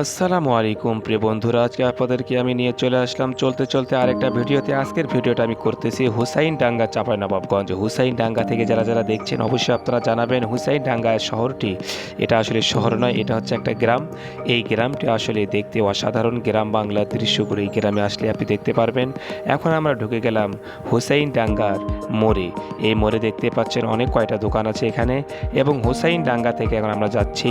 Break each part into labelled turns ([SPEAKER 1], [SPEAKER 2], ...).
[SPEAKER 1] আসসালামু আলাইকুম, প্রিয় বন্ধুরা। আজকে আপনাদেরকে আমি নিয়ে চলে আসলাম চলতে চলতে আরেকটা ভিডিওতে। আজকের ভিডিওটা আমি করতেছি হুসাইন ডাঙ্গা চাঁপাইনবাবগঞ্জ। হুসাইন ডাঙ্গা থেকে যারা যারা দেখছেন, অবশ্যই আপনারা জানাবেন হুসাইন ডাঙ্গা শহরটি। এটা আসলে শহর নয়, এটা হচ্ছে একটা গ্রাম। এই গ্রামটি আসলে দেখতে অসাধারণ গ্রাম বাংলার দৃশ্যগুলো এই গ্রামে আসলে আপনি দেখতে পারবেন। এখন আমরা ঢুকে গেলাম হুসাইন ডাঙ্গার মোড়ে। এই মোড়ে দেখতে পাচ্ছেন অনেক কয়টা দোকান আছে এখানে। এবং হুসাইন ডাঙ্গা থেকে এখন আমরা যাচ্ছি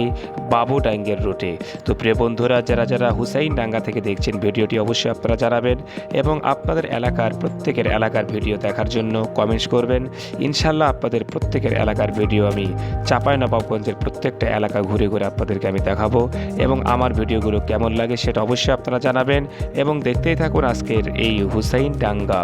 [SPEAKER 1] বাবু ডাঙ্গের রুটে। তো প্রিয় বন্ধুরা, যারা যারা হুসাইন ডাঙ্গা থেকে দেখছেন, ভিডিওটি অবশ্যই আপনারা জানাবেন এবং আপনাদের এলাকার প্রত্যেকের এলাকার ভিডিও দেখার জন্য কমেন্টস করবেন। ইনশাল্লাহ আপনাদের প্রত্যেকের এলাকার ভিডিও আমি চাঁপাইনবাবগঞ্জের প্রত্যেকটা এলাকা ঘুরে ঘুরে আপনাদেরকে আমি দেখাবো এবং আমার ভিডিওগুলো কেমন লাগে সেটা অবশ্যই আপনারা জানাবেন এবং দেখতেই থাকুন আজকের এই হুসাইন ডাঙ্গা।